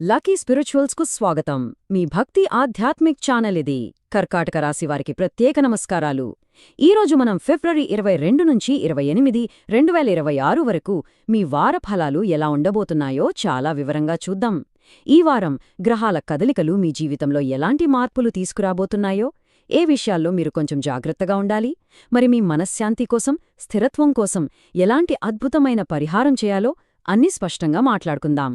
Lucky స్పిరిచువల్స్కు స్వాగతం. మీ భక్తి ఆధ్యాత్మిక్ channel ఇది. కర్కాటక రాశి వారికి ప్రత్యేక నమస్కారాలు. ఈరోజు మనం ఫిబ్రవరి ఇరవై రెండు నుంచి ఇరవై ఎనిమిది రెండు వేల ఇరవై ఆరు వరకు మీ వార ఫలాలు ఎలా ఉండబోతున్నాయో చాలా వివరంగా చూద్దాం. ఈ వారం గ్రహాల కదలికలు మీ జీవితంలో ఎలాంటి మార్పులు తీసుకురాబోతున్నాయో ఏ విషయాల్లో మీరు కొంచెం జాగ్రత్తగా ఉండాలి మరి మీ మనశ్శాంతి కోసం స్థిరత్వం కోసం ఎలాంటి అద్భుతమైన పరిహారం చేయాలో అన్నీ స్పష్టంగా మాట్లాడుకుందాం.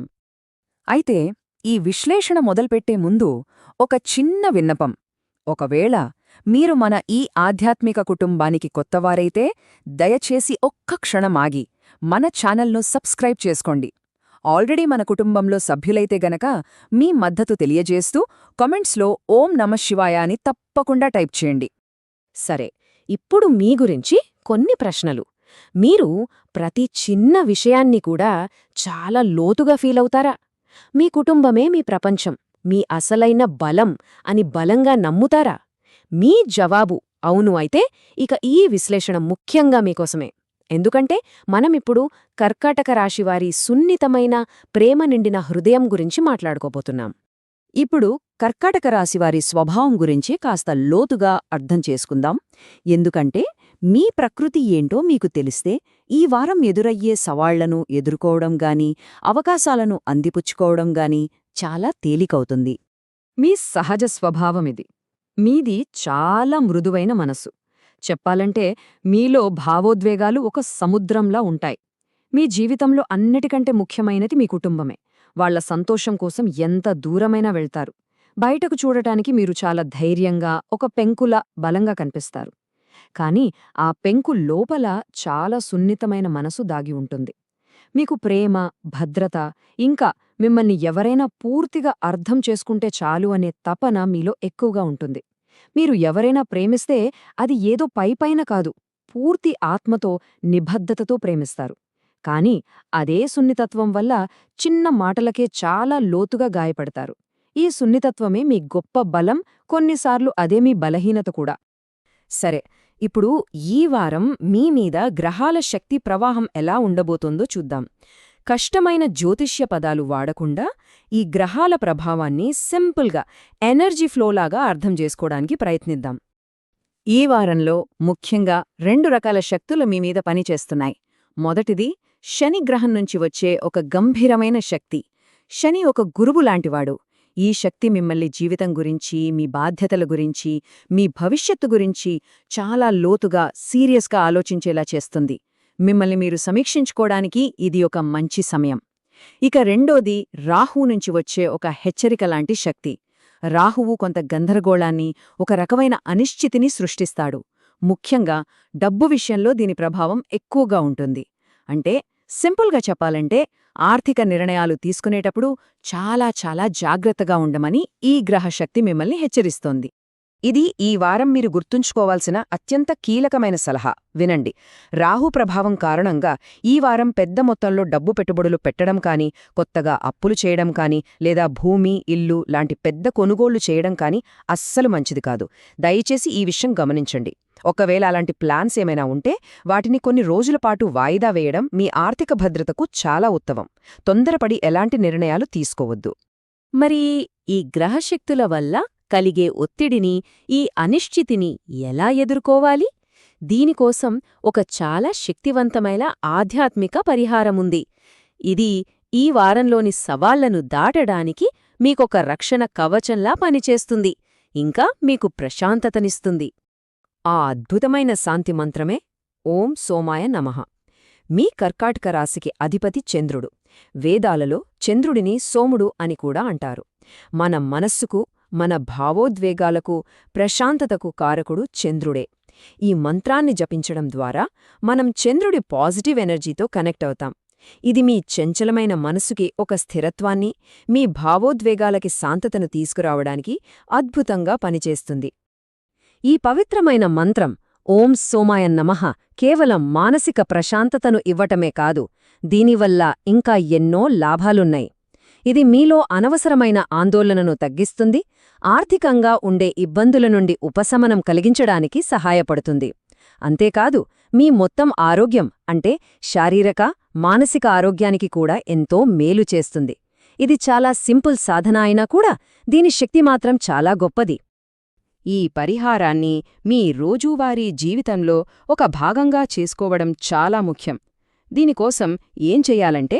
అయితే ఈ విశ్లేషణ మొదలుపెట్టే ముందు ఒక చిన్న విన్నపం. ఒకవేళ మీరు మన ఈ ఆధ్యాత్మిక కుటుంబానికి కొత్తవారైతే దయచేసి ఒక్క క్షణం ఆగి మన ఛానల్ను సబ్స్క్రైబ్ చేసుకోండి. ఆల్రెడీ మన కుటుంబంలో సభ్యులైతే గనక మీ మద్దతు తెలియజేస్తూ కామెంట్స్లో ఓం నమశివాయ అని తప్పకుండా టైప్ చేయండి. సరే ఇప్పుడు మీ గురించి కొన్ని ప్రశ్నలు. మీరు ప్రతి చిన్న విషయాన్ని కూడా చాలా లోతుగా ఫీలవుతారా మీ కుటుంబమే మీ ప్రపంచం మీ అసలైన బలం అని బలంగా నమ్ముతారా? మీ జవాబు అవును అయితే ఇక ఈ విశ్లేషణ ముఖ్యంగా మీకోసమే. ఎందుకంటే మనమిప్పుడు కర్కాటక రాశివారి సున్నితమైన ప్రేమ నిండిన హృదయం గురించి మాట్లాడుకోబోతున్నాం. ఇప్పుడు కర్కాటక రాశివారి స్వభావం గురించి కాస్త లోతుగా అర్థం చేసుకుందాం. ఎందుకంటే మీ ప్రకృతి ఏంటో మీకు తెలిస్తే ఈ వారం ఎదురయ్యే సవాళ్ళను ఎదుర్కోవడం గాని అవకాశాలను అందిపుచ్చుకోవడం గాని చాలా తేలికవుతుంది. మీ సహజ స్వభావమిది మీది చాలా మృదువైన మనసు. చెప్పాలంటే మీలో భావోద్వేగాలు ఒక సముద్రంలా ఉంటాయి. మీ జీవితంలో అన్నిటికంటే ముఖ్యమైనది మీ కుటుంబమే. వాళ్ళ సంతోషం కోసం ఎంత దూరమైనా వెళ్తారు. బయటకు చూడటానికి మీరు చాలా ధైర్యంగా ఒక పెంకుల బలంగా కనిపిస్తారు. కాని ఆ పెంకు లోపల చాలా సున్నితమైన మనసు దాగి ఉంటుంది. మీకు ప్రేమ భద్రత ఇంకా మిమ్మల్ని ఎవరైనా పూర్తిగా అర్థం చేసుకుంటే చాలు అనే తపన మీలో ఎక్కువగా ఉంటుంది. మీరు ఎవరైనా ప్రేమిస్తే అది ఏదో పైపైన కాదు పూర్తి ఆత్మతో నిబద్ధతతో ప్రేమిస్తారు. కాని అదే సున్నితత్వం వల్ల చిన్న మాటలకే చాలా లోతుగా గాయపడతారు. ఈ సున్నితత్వమే మీ గొప్ప బలం కొన్నిసార్లు అదే మీ బలహీనత కూడా. సరే ఇప్పుడు ఈ వారం మీ మీద గ్రహాల శక్తి ప్రవాహం ఎలా ఉండబోతోందో చూద్దాం. కష్టమైన జ్యోతిష్య పదాలు వాడకుండా ఈ గ్రహాల ప్రభావాన్ని సింపుల్గా ఎనర్జీ ఫ్లోలాగా అర్థం చేసుకోవడానికి ప్రయత్నిద్దాం. ఈ వారంలో ముఖ్యంగా రెండు రకాల శక్తులు మీ మీద పనిచేస్తున్నాయి. మొదటిది శని గ్రహం నుంచి వచ్చే ఒక గంభీరమైన శక్తి. శని ఒక గురువు లాంటివాడు. ఈ శక్తి మిమ్మల్ని జీవితం గురించి మీ బాధ్యతల గురించి మీ భవిష్యత్తు గురించి చాలా లోతుగా సీరియస్గా ఆలోచించేలా చేస్తుంది. మిమ్మల్ని మీరు సమీక్షించుకోవడానికి ఇది ఒక మంచి సమయం. ఇక రెండోది రాహు నుంచి వచ్చే ఒక హెచ్చరిక లాంటి శక్తి. రాహువు కొంత గందరగోళాన్ని ఒక రకమైన అనిశ్చితిని సృష్టిస్తాడు. ముఖ్యంగా డబ్బు విషయంలో దీని ప్రభావం ఎక్కువగా ఉంటుంది. అంటే సింపుల్గా చెప్పాలంటే ఆర్థిక నిర్ణయాలు తీసుకునేటప్పుడు చాలా చాలా జాగ్రత్తగా ఉండమని ఈ గ్రహశక్తి మిమ్మల్ని హెచ్చరిస్తోంది. ఇది ఈ వారం మీరు గుర్తుంచుకోవాల్సిన అత్యంత కీలకమైన సలహా. వినండి. రాహు ప్రభావం కారణంగా ఈ వారం పెద్ద మొత్తంలో డబ్బు పెట్టుబడులు పెట్టడం కాని కొత్తగా అప్పులు చేయడం కాని లేదా భూమి ఇల్లు లాంటి పెద్ద కొనుగోళ్ళు చేయడం కాని అస్సలు మంచిది కాదు. దయచేసి ఈ విషయం గమనించండి. ఒకవేళ అలాంటి ప్లాన్స్ ఏమైనా ఉంటే వాటిని కొన్ని రోజుల పాటు వాయిదా వేయడం మీ ఆర్థిక భద్రతకు చాలా ఉత్తమం. తొందరపడి ఎలాంటి నిర్ణయాలు తీసుకోవద్దు. మరి ఈ గ్రహశక్తుల వల్ల కలిగే ఒత్తిడిని ఈ అనిశ్చితిని ఎలా ఎదుర్కోవాలి? దీనికోసం ఒక చాలా శక్తివంతమైన ఆధ్యాత్మిక పరిహారముంది ఇది ఈ వారంలోని సవాళ్ళను దాటడానికి మీకొక రక్షణ కవచంలా పనిచేస్తుంది. ఇంకా మీకు ప్రశాంతతనిస్తుంది. ఆ అద్భుతమైన శాంతి మంత్రమే ఓం సోమాయ నమః. మీ కర్కాటక రాశికి అధిపతి చంద్రుడు. వేదాలలో చంద్రుడిని సోముడు అని కూడా అంటారు. మన మనస్సుకు మన భావోద్వేగాలకు ప్రశాంతతకు కారకుడు చంద్రుడే. ఈ మంత్రాన్ని జపించడం ద్వారా మనం చంద్రుడి పాజిటివ్ ఎనర్జీతో కనెక్ట్ అవుతాం. ఇది మీ చంచలమైన మనసుకి ఒక స్థిరత్వాన్ని మీ భావోద్వేగాలకి శాంతతను తీసుకురావడానికి అద్భుతంగా పనిచేస్తుంది. ఈ పవిత్రమైన మంత్రం ఓం సోమాయ నమః కేవలం మానసిక ప్రశాంతతను ఇవ్వటమే కాదు దీనివల్ల ఇంకా ఎన్నో లాభాలున్నాయి. ఇది మీలో అనవసరమైన ఆందోళనను తగ్గిస్తుంది ఆర్థికంగా ఉండే ఇబ్బందుల నుండి ఉపశమనం కలిగించడానికి సహాయపడుతుంది. అంతేకాదు మీ మొత్తం ఆరోగ్యం అంటే శారీరక మానసిక ఆరోగ్యానికి కూడా ఎంతో మేలు చేస్తుంది. ఇది చాలా సింపుల్ సాధన అయినా కూడా దీని శక్తి మాత్రం చాలా గొప్పది. ఈ పరిహారాన్ని మీ రోజువారీ జీవితంలో ఒక భాగంగా చేసుకోవడం చాలా ముఖ్యం. దీనికోసం ఏం చెయ్యాలంటే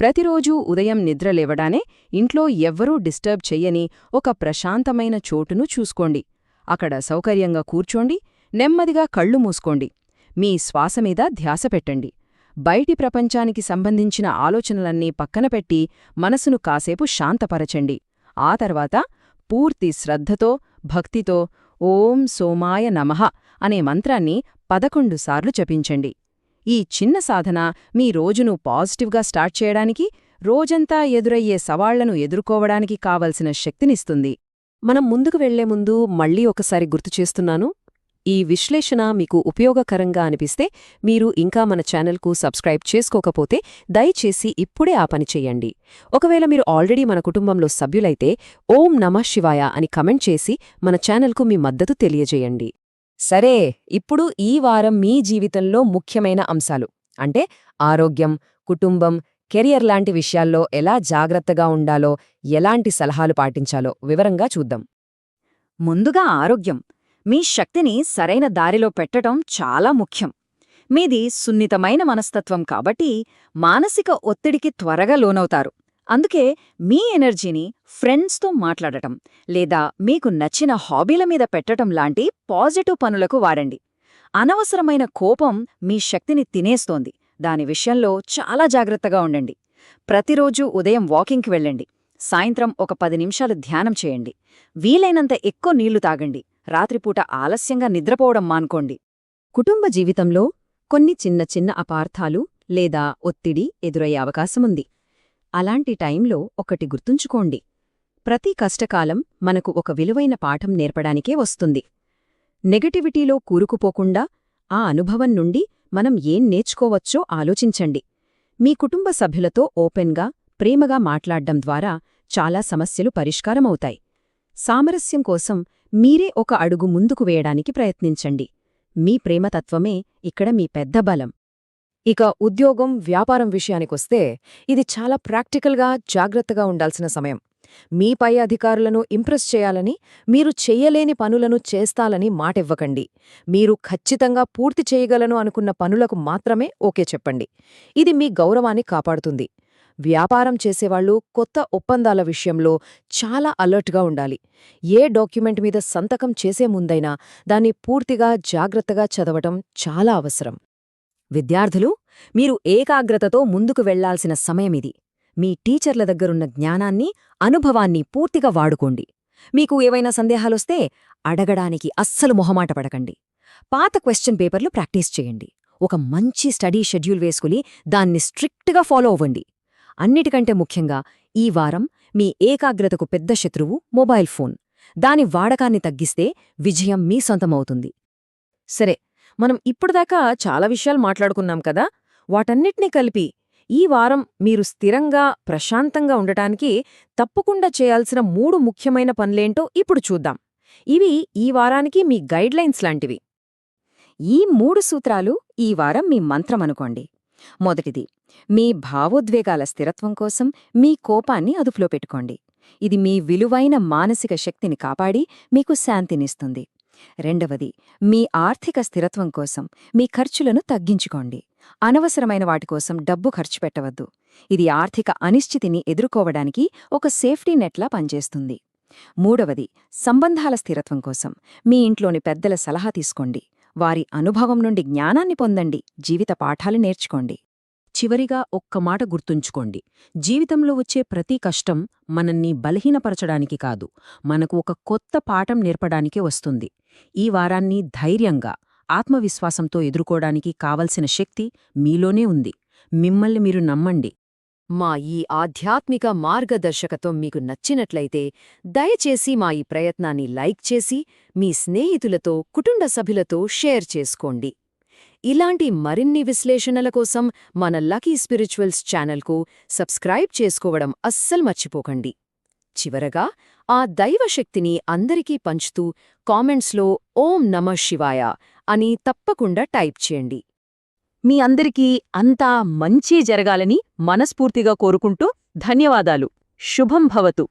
ప్రతిరోజూ ఉదయం నిద్రలేవడానే ఇంట్లో ఎవ్వరూ డిస్టర్బ్ చెయ్యని ఒక ప్రశాంతమైన చోటును చూసుకోండి. అక్కడ సౌకర్యంగా కూర్చోండి నెమ్మదిగా కళ్ళు మూసుకోండి మీ శ్వాసమీద ధ్యాస పెట్టండి. బయటి ప్రపంచానికి సంబంధించిన ఆలోచనలన్నీ పక్కన పెట్టి మనసును కాసేపు శాంతపరచండి. ఆ తర్వాత పూర్తి శ్రద్ధతో భక్తితో ఓం సోమాయ నమః అనే మంత్రాన్ని పదకొండుసార్లు జపించండి. ఈ చిన్న సాధన మీ రోజును పాజిటివ్గా స్టార్ట్ చేయడానికి రోజంతా ఎదురయ్యే సవాళ్ళను ఎదుర్కోవడానికి కావలసిన శక్తినిస్తుంది. మనం ముందుకు వెళ్ళే ముందు మళ్ళీ ఒకసారి గుర్తు చేస్తున్నాను ఈ విశ్లేషణ మీకు ఉపయోగకరంగా అనిపిస్తే మీరు ఇంకా మన ఛానల్కు సబ్స్క్రైబ్ చేసుకోకపోతే దయచేసి ఇప్పుడే ఆ పని చెయ్యండి ఒకవేళ మీరు ఆల్రెడీ మన కుటుంబంలో సభ్యులైతే ఓం నమః శివాయ అని కమెంట్ చేసి మన ఛానల్కు మీ మద్దతు తెలియజేయండి. సరే ఇప్పుడు ఈ వారం మీ జీవితంలో ముఖ్యమైన అంశాలు. అంటే ఆరోగ్యం కుటుంబం కెరియర్ లాంటి విషయాల్లో ఎలా జాగ్రత్తగా ఉండాలో ఎలాంటి సలహాలు పాటించాలో వివరంగా చూద్దాం. ముందుగా ఆరోగ్యం. మీ శక్తిని సరైన దారిలో పెట్టటం చాలా ముఖ్యం. మీది సున్నితమైన మనస్తత్వం కాబట్టి మానసిక ఒత్తిడికి త్వరగా లోనవుతారు. అందుకే మీ ఎనర్జీని ఫ్రెండ్స్తో మాట్లాడటం లేదా మీకు నచ్చిన హాబీల మీద పెట్టటం లాంటి పాజిటివ్ పనులకు వాడండి. అనవసరమైన కోపం మీ శక్తిని తినేస్తోంది. దాని విషయంలో చాలా జాగ్రత్తగా ఉండండి. ప్రతిరోజూ ఉదయం వాకింగ్కి వెళ్ళండి. సాయంత్రం ఒక పది నిమిషాలు ధ్యానం చేయండి. వీలైనంత ఎక్కువ నీళ్ళు తాగండి. రాత్రిపూట ఆలస్యంగా నిద్రపోవడం మానుకోండి. కుటుంబ జీవితంలో కొన్ని చిన్న చిన్న అపార్థాలు లేదా ఒత్తిడి ఎదురయ్యే అవకాశముంది. అలాంటి టైంలో ఒకటి గుర్తుంచుకోండి. ప్రతి కష్టకాలం మనకు ఒక విలువైన పాఠం నేర్పడానికే వస్తుంది. నెగటివిటీలో కూరుకుపోకుండా ఆ అనుభవం నుండి మనం ఏం నేర్చుకోవచ్చో ఆలోచించండి. మీ కుటుంబ సభ్యులతో ఓపెన్గా ప్రేమగా మాట్లాడ్డం ద్వారా చాలా సమస్యలు పరిష్కారమవుతాయి. సామరస్యం కోసం మీరే ఒక అడుగు ముందుకు వేయడానికి ప్రయత్నించండి. మీ ప్రేమతత్వమే ఇక్కడ మీ పెద్ద బలం. ఇక ఉద్యోగం వ్యాపారం విషయానికొస్తే ఇది చాలా ప్రాక్టికల్గా జాగ్రత్తగా ఉండాల్సిన సమయం. మీ పై అధికారులను ఇంప్రెస్ చేయాలని మీరు చెయ్యలేని పనులను చేస్తాలని మాటివ్వకండి. మీరు ఖచ్చితంగా పూర్తి చేయగలను అనుకున్న పనులకు మాత్రమే ఓకే చెప్పండి. ఇది మీ గౌరవాన్ని కాపాడుతుంది. వ్యాపారం చేసేవాళ్ళు కొత్త ఒప్పందాల విషయంలో చాలా అలర్ట్గా ఉండాలి. ఏ డాక్యుమెంట్ మీద సంతకం చేసే ముందైనా దాన్ని పూర్తిగా జాగ్రత్తగా చదవటం చాలా అవసరం. విద్యార్థులు మీరు ఏకాగ్రతతో ముందుకు వెళ్ళాల్సిన సమయమిది మీ టీచర్ల దగ్గరున్న జ్ఞానాన్ని అనుభవాన్ని పూర్తిగా వాడుకోండి. మీకు ఏవైనా సందేహాలొస్తే అడగడానికి అస్సలు మొహమాట పడకండి. పాత క్వశ్చన్ పేపర్లు ప్రాక్టీస్ చేయండి. ఒక మంచి స్టడీ షెడ్యూల్ వేసుకుని దాన్ని స్ట్రిక్ట్గా ఫాలో అవ్వండి. అన్నిటికంటే ముఖ్యంగా ఈ వారం మీ ఏకాగ్రతకు పెద్ద శత్రువు మొబైల్ ఫోన్. దాని వాడకాన్ని తగ్గిస్తే విజయం మీ సొంతమవుతుంది. సరే మనం ఇప్పుడుదాకా చాలా విషయాలు మాట్లాడుకున్నాం కదా? వాటన్నిటినీ కలిపి ఈ వారం మీరు స్థిరంగా ప్రశాంతంగా ఉండటానికి తప్పకుండా చేయాల్సిన మూడు ముఖ్యమైన పనులేంటో ఇప్పుడు చూద్దాం. ఇవి ఈ వారానికి మీ గైడ్లైన్స్ లాంటివి. ఈ మూడు సూత్రాలు ఈ వారం మీ మంత్రమనుకోండి మొదటిది మీ భావోద్వేగాల స్థిరత్వం కోసం మీ కోపాన్ని అదుపులో పెట్టుకోండి. ఇది మీ విలువైన మానసిక శక్తిని కాపాడి మీకు శాంతినిస్తుంది. రెండవది మీ ఆర్థిక స్థిరత్వం కోసం మీ ఖర్చులను తగ్గించుకోండి. అనవసరమైన వాటి కోసం డబ్బు ఖర్చు పెట్టవద్దు. ఇది ఆర్థిక అనిశ్చితిని ఎదుర్కోవడానికి ఒక సేఫ్టీ నెట్లా పనిచేస్తుంది. మూడవది సంబంధాల స్థిరత్వం కోసం మీ ఇంట్లోని పెద్దల సలహా తీసుకోండి. వారి అనుభవం నుండి జ్ఞానాన్ని పొందండి. జీవిత పాఠాలు నేర్చుకోండి. చివరిగా ఒక్క మాట గుర్తుంచుకోండి. జీవితంలో వచ్చే ప్రతి కష్టం మనల్ని బలహీనపరచడానికి కాదు మనకు ఒక కొత్త పాఠం నేర్పడానికే వస్తుంది. ఈ వారాన్ని ధైర్యంగా ఆత్మవిశ్వాసంతో ఎదుర్కోవడానికి కావలసిన శక్తి మీలోనే ఉంది. మిమ్మల్ని మీరు నమ్మండి. మా ఈ ఆధ్యాత్మిక మార్గదర్శకత్వం మీకు నచ్చినట్లయితే దయచేసి మా ఈ ప్రయత్నాన్ని లైక్ చేసి మీ స్నేహితులతో కుటుంబ సభ్యులతో షేర్ చేసుకోండి. ఇలాంటి మరిన్ని విశ్లేషణల కోసం మన లకీ స్పిరిచువల్స్ ఛానల్కు సబ్స్క్రైబ్ చేసుకోవడం అస్సలు మర్చిపోకండి. చివరగా ఆ దైవశక్తిని అందరికీ పంచుతూ కామెంట్స్లో ఓం నమ శివాయ అని తప్పకుండా టైప్ చేయండి. మీ అందరికీ అంతా మంచి జరగాలని మనస్ఫూర్తిగా కోరుకుంటూ ధన్యవాదాలు. శుభం భవతు.